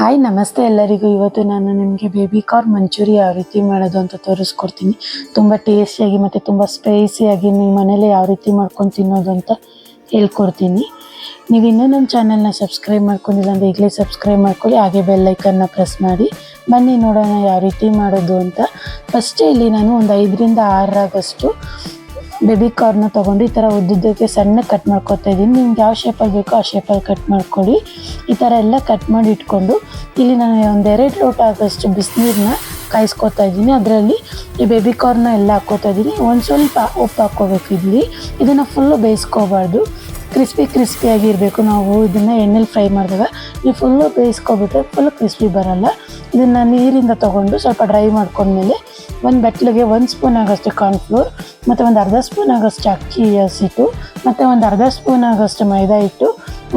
Hi ನಮಸ್ತೆ ಎಲ್ಲರಿಗೂ. ಇವತ್ತು ನಾನು ನಿಮಗೆ ಬೇಬಿ ಕಾರ್ನ್ ಮಂಚೂರಿ ಯಾವ ರೀತಿ ಮಾಡೋದು ಅಂತ ತೋರಿಸ್ಕೊಡ್ತೀನಿ. ತುಂಬ ಟೇಸ್ಟಿಯಾಗಿ ಮತ್ತು ತುಂಬ ಸ್ಪೈಸಿಯಾಗಿ ನಿಮ್ಮ ಮನೇಲಿ ಯಾವ ರೀತಿ ಮಾಡ್ಕೊಂಡು ತಿನ್ನೋದು ಅಂತ ಹೇಳ್ಕೊಡ್ತೀನಿ. ನೀವು ಇನ್ನೂ ನಮ್ಮ ಚಾನಲ್ನ ಸಬ್ಸ್ಕ್ರೈಬ್ ಮಾಡ್ಕೊಂಡಿಲ್ಲ ಅಂದರೆ ಈಗಲೇ ಸಬ್ಸ್ಕ್ರೈಬ್ ಮಾಡ್ಕೊಳ್ಳಿ. ಹಾಗೆ ಬೆಲ್ಲೈಕನ್ನ ಪ್ರೆಸ್ ಮಾಡಿ. ಬನ್ನಿ ನೋಡೋಣ ಯಾವ ರೀತಿ ಮಾಡೋದು ಅಂತ. ಫಸ್ಟೇ ಇಲ್ಲಿ ನಾನು ಒಂದು ಐದರಿಂದ ಆರರಾಗಷ್ಟು ಬೇಬಿ ಕಾರ್ನ ತೊಗೊಂಡು ಈ ಥರ ಉದ್ದುದ್ದಕ್ಕೆ ಸಣ್ಣ ಕಟ್ ಮಾಡ್ಕೊತಾ ಇದ್ದೀನಿ. ನಿಮ್ಗೆ ಯಾವ ಶೇಪಲ್ಲಿ ಬೇಕೋ ಆ ಶೇಪಲ್ಲಿ ಕಟ್ ಮಾಡ್ಕೊಳ್ಳಿ. ಈ ಥರ ಎಲ್ಲ ಕಟ್ ಮಾಡಿ ಇಟ್ಕೊಂಡು ಇಲ್ಲಿ ನಾನು ಒಂದೆರಡು ಲೋಟ ಆಗೋಷ್ಟು ಬಿಸಿನೀರನ್ನ ಕಾಯಿಸ್ಕೊತಾ ಇದ್ದೀನಿ. ಅದರಲ್ಲಿ ಈ ಬೇಬಿ ಕಾರ್ನ ಎಲ್ಲ ಹಾಕೋತಾ ಇದ್ದೀನಿ. ಒಂದು ಸ್ವಲ್ಪ ಉಪ್ಪು ಹಾಕ್ಕೋಬೇಕು ಇಲ್ಲಿ. ಇದನ್ನು ಫುಲ್ಲು ಬೇಯಿಸ್ಕೋಬಾರ್ದು. ಕ್ರಿಸ್ಪಿ ಕ್ರಿಸ್ಪಿಯಾಗಿ ಇರಬೇಕು. ನಾವು ಇದನ್ನು ಎಣ್ಣೆಲಿ ಫ್ರೈ ಮಾಡಿದಾಗ ನೀವು ಫುಲ್ಲು ಬೇಯಿಸ್ಕೊಬಿಟ್ರೆ ಫುಲ್ ಕ್ರಿಸ್ಪಿ ಬರಲ್ಲ. ಇದನ್ನು ನೀರಿಂದ ತೊಗೊಂಡು ಸ್ವಲ್ಪ ಡ್ರೈ ಮಾಡ್ಕೊಂಡ್ಮೇಲೆ ಒಂದು ಬಟ್ಲಿಗೆ ಒಂದು ಸ್ಪೂನ್ ಆಗೋಷ್ಟು ಕಾರ್ನ್ಫ್ಲೋರ್ ಮತ್ತು ಒಂದು ಅರ್ಧ ಸ್ಪೂನ್ ಆಗೋಷ್ಟು ಅಕ್ಕಿ ಹಸಿಟ್ಟು, ಮತ್ತು ಒಂದು ಅರ್ಧ ಸ್ಪೂನ್ ಆಗೋಷ್ಟು ಮೈದಾ ಹಿಟ್ಟು,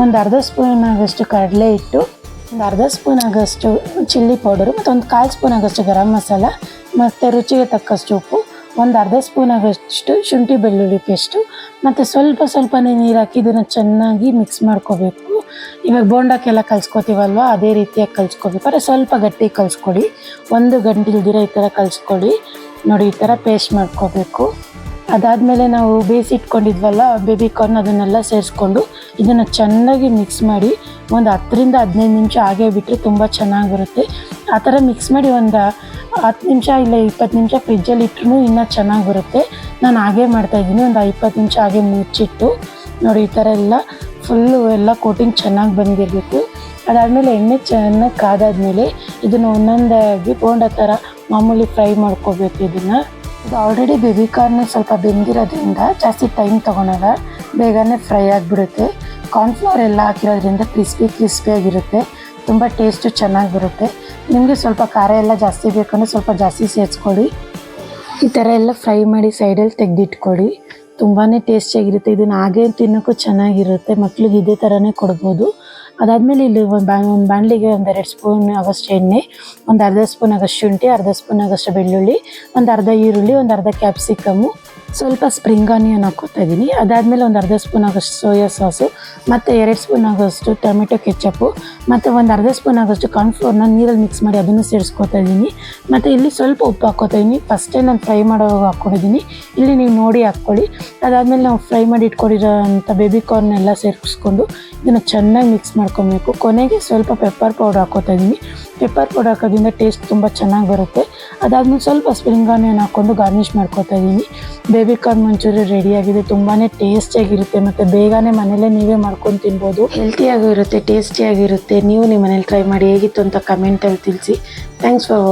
ಒಂದು ಅರ್ಧ ಸ್ಪೂನ್ ಆಗೋಷ್ಟು ಕಡಲೆ ಹಿಟ್ಟು, ಒಂದು ಅರ್ಧ ಸ್ಪೂನ್ ಆಗೋಷ್ಟು ಚಿಲ್ಲಿ ಪೌಡರು, ಮತ್ತು ಒಂದು ಕಾಲು ಸ್ಪೂನ್ ಆಗೋಷ್ಟು ಗರಂ ಮಸಾಲ, ಮತ್ತು ರುಚಿಗೆ ತಕ್ಕಷ್ಟು ಉಪ್ಪು, ಒಂದು ಅರ್ಧ ಸ್ಪೂನ್ ಆಗೋಷ್ಟು ಶುಂಠಿ ಬೆಳ್ಳುಳ್ಳಿ ಪೇಸ್ಟು, ಮತ್ತು ಸ್ವಲ್ಪ ಸ್ವಲ್ಪನೇ ನೀರು ಹಾಕಿ ಇದನ್ನು ಚೆನ್ನಾಗಿ ಮಿಕ್ಸ್ ಮಾಡ್ಕೋಬೇಕು. ಇವಾಗ ಬೋಂಡಕ್ಕೆಲ್ಲ ಕಲ್ಸ್ಕೊತೀವಲ್ವ? ಅದೇ ರೀತಿಯಾಗಿ ಕಲ್ಸ್ಕೊಬೇಕಾದ್ರೆ ಸ್ವಲ್ಪ ಗಟ್ಟಿ ಕಲಿಸ್ಕೊಡಿ. ಒಂದು ಗಂಟೆ ಇಲ್ದಿರ ಈ ಥರ ಕಲಿಸ್ಕೊಡಿ. ನೋಡಿ, ಈ ಥರ ಪೇಸ್ಟ್ ಮಾಡ್ಕೋಬೇಕು. ಅದಾದಮೇಲೆ ನಾವು ಬೇಯಿಸಿಟ್ಕೊಂಡಿದ್ವಲ್ಲ, ಬೇಬಿ ಕಾರ್ನ್ ಅದನ್ನೆಲ್ಲ ಸೇರಿಸ್ಕೊಂಡು ಇದನ್ನು ಚೆನ್ನಾಗಿ ಮಿಕ್ಸ್ ಮಾಡಿ ಒಂದು ಹತ್ತರಿಂದ ಹದಿನೈದು ನಿಮಿಷ ಹಾಗೆ ಬಿಟ್ಟರೆ ತುಂಬ ಚೆನ್ನಾಗಿ ಬರುತ್ತೆ ಆ ಥರ ಮಿಕ್ಸ್ ಮಾಡಿ ಒಂದು ಹತ್ತು ನಿಮಿಷ ಇಲ್ಲ ಇಪ್ಪತ್ತು ನಿಮಿಷ ಫ್ರಿಜ್ಜಲ್ಲಿ ಇಟ್ಟರು ಇನ್ನೂ ಚೆನ್ನಾಗಿ ಬರುತ್ತೆ ನಾನು ಹಾಗೆ ಮಾಡ್ತಾಯಿದ್ದೀನಿ ಒಂದು ಇಪ್ಪತ್ತು ನಿಮಿಷ ಹಾಗೆ ಮುಚ್ಚಿಟ್ಟು ನೋಡಿ, ಈ ಥರ ಎಲ್ಲ ಫುಲ್ಲು ಎಲ್ಲ ಕೋಟಿಂಗ್ ಚೆನ್ನಾಗಿ ಬಂದಿರಬೇಕು. ಅದಾದಮೇಲೆ ಎಣ್ಣೆ ಚೆನ್ನಾಗಿ ಕಾದಾದ್ಮೇಲೆ ಇದನ್ನು ಒಂದೊಂದಾಗಿ ಬೋಂಡ ಥರ ಮಾಮೂಲಿ ಫ್ರೈ ಮಾಡ್ಕೋಬೇಕು ಇದನ್ನು. ಇದು ಆಲ್ರೆಡಿ ಬೇಬಿ ಕಾರ್ನ್ ಸ್ವಲ್ಪ ಬೆಂದಿರೋದ್ರಿಂದ ಜಾಸ್ತಿ ಟೈಮ್ ತೊಗೊಳಲ್ಲ, ಬೇಗನೆ ಫ್ರೈ ಆಗಿಬಿಡುತ್ತೆ. ಕಾರ್ನ್ಫ್ಲವರ್ ಎಲ್ಲ ಹಾಕಿರೋದ್ರಿಂದ ಕ್ರಿಸ್ಪಿ ಆಗಿರುತ್ತೆ. ತುಂಬ ಟೇಸ್ಟು ಚೆನ್ನಾಗಿ ಬರುತ್ತೆ. ನಿಮಗೆ ಸ್ವಲ್ಪ ಖಾರ ಎಲ್ಲ ಜಾಸ್ತಿ ಬೇಕಂದ್ರೆ ಸ್ವಲ್ಪ ಜಾಸ್ತಿ ಸೇರಿಸ್ಕೊಳ್ಳಿ. ಈ ಥರ ಎಲ್ಲ ಫ್ರೈ ಮಾಡಿ ಸೈಡಲ್ಲಿ ತೆಗೆದಿಟ್ಕೊಳ್ಳಿ. ತುಂಬಾ ಟೇಸ್ಟಿಯಾಗಿರುತ್ತೆ. ಇದನ್ನು ಹಾಗೆ ತಿನ್ನೋಕ್ಕೂ ಚೆನ್ನಾಗಿರುತ್ತೆ. ಮಕ್ಳಿಗೆ ಇದೇ ಥರನೇ ಕೊಡ್ಬೋದು. ಅದಾದಮೇಲೆ ಇಲ್ಲಿ ಒಂದು ಬ್ಯಾ ಒಂದು ಬಾಣಲಿಗೆ ಒಂದು ಎರಡು ಸ್ಪೂನ್ ಆಗಷ್ಟು ಎಣ್ಣೆ, ಒಂದು ಅರ್ಧ ಸ್ಪೂನ್ ಆಗಷ್ಟು ಶುಂಠಿ, ಅರ್ಧ ಸ್ಪೂನ್ ಆಗಷ್ಟು ಬೆಳ್ಳುಳ್ಳಿ, ಒಂದು ಅರ್ಧ ಈರುಳ್ಳಿ, ಒಂದು ಅರ್ಧ ಕ್ಯಾಪ್ಸಿಕಮ್ಮು ಸ್ವಲ್ಪ ಸ್ಪ್ರಿಂಗ್ ಆನಿಯನ್ ಹಾಕ್ಕೊತಾ ಇದ್ದೀನಿ ಅದಾದಮೇಲೆ ಒಂದು ಅರ್ಧ ಸ್ಪೂನ್ ಆಗೋಷ್ಟು ಸೋಯಾ ಸಾಸು ಮತ್ತು ಎರಡು ಸ್ಪೂನ್ ಆಗೋಷ್ಟು ಟೊಮೆಟೊ ಕೆಚ್ಚಪ್ಪು ಮತ್ತು ಒಂದು ಅರ್ಧ ಸ್ಪೂನ್ ಆಗೋಷ್ಟು ಕಾರ್ನ್ಫ್ಲೋರ್ನ ನೀರಲ್ಲಿ ಮಿಕ್ಸ್ ಮಾಡಿ ಅದನ್ನು ಸೇರಿಸ್ಕೊತಾ ಇದ್ದೀನಿ ಮತ್ತು ಇಲ್ಲಿ ಸ್ವಲ್ಪ ಉಪ್ಪು ಹಾಕ್ಕೊತಾ ಇದ್ದೀನಿ ಫಸ್ಟೇ ನಾನು ಫ್ರೈ ಮಾಡೋವಾಗ ಹಾಕ್ಕೊಂಡಿದ್ದೀನಿ ಇಲ್ಲಿ ನೀವು ನೋಡಿ ಹಾಕ್ಕೊಳ್ಳಿ. ಅದಾದಮೇಲೆ ನಾವು ಫ್ರೈ ಮಾಡಿ ಇಟ್ಕೊಂಡಿರೋ ಅಂಥ ಬೇಬಿ ಕಾರ್ನ್ ಎಲ್ಲ ಸೇರಿಸ್ಕೊಂಡು ಇದನ್ನು ಚೆನ್ನಾಗಿ ಮಿಕ್ಸ್ ಮಾಡ್ಕೊಬೇಕು. ಕೊನೆಗೆ ಸ್ವಲ್ಪ ಪೆಪ್ಪರ್ ಪೌಡರ್ ಹಾಕ್ಕೊತಾ ಇದ್ದೀನಿ ಪೆಪ್ಪರ್ ಪೌಡರ್ ಹಾಕೋದ್ರಿಂದ ಟೇಸ್ಟ್ ತುಂಬ ಚೆನ್ನಾಗಿ ಬರುತ್ತೆ. ಅದಾದಮೇಲೆ ಸ್ವಲ್ಪ ಸ್ಪ್ರಿಂಗ್ ಆನಿಯನ್ ಹಾಕ್ಕೊಂಡು ಗಾರ್ನಿಷ್ ಮಾಡ್ಕೊತಾ ಇದ್ದೀನಿ ಬೇಬಿ ಕಾರ್ನ್ ಮಂಚೂರಿ ರೆಡಿಯಾಗಿದೆ ತುಂಬಾ ಟೇಸ್ಟಿಯಾಗಿರುತ್ತೆ ಮತ್ತೆ ಬೇಗನೆ ಮನೇಲೆ ನೀವೇ ಮಾಡ್ಕೊಂಡು ತಿನ್ಬೋದು. ಹೆಲ್ತಿಯಾಗೂ ಇರುತ್ತೆ ಟೇಸ್ಟಿಯಾಗಿರುತ್ತೆ ನೀವು ನಿಮ್ಮ ಮನೇಲಿ ಟ್ರೈ ಮಾಡಿ ಹೇಗಿತ್ತು ಅಂತ ಕಮೆಂಟಲ್ಲಿ ತಿಳಿಸಿ. Thanks for watch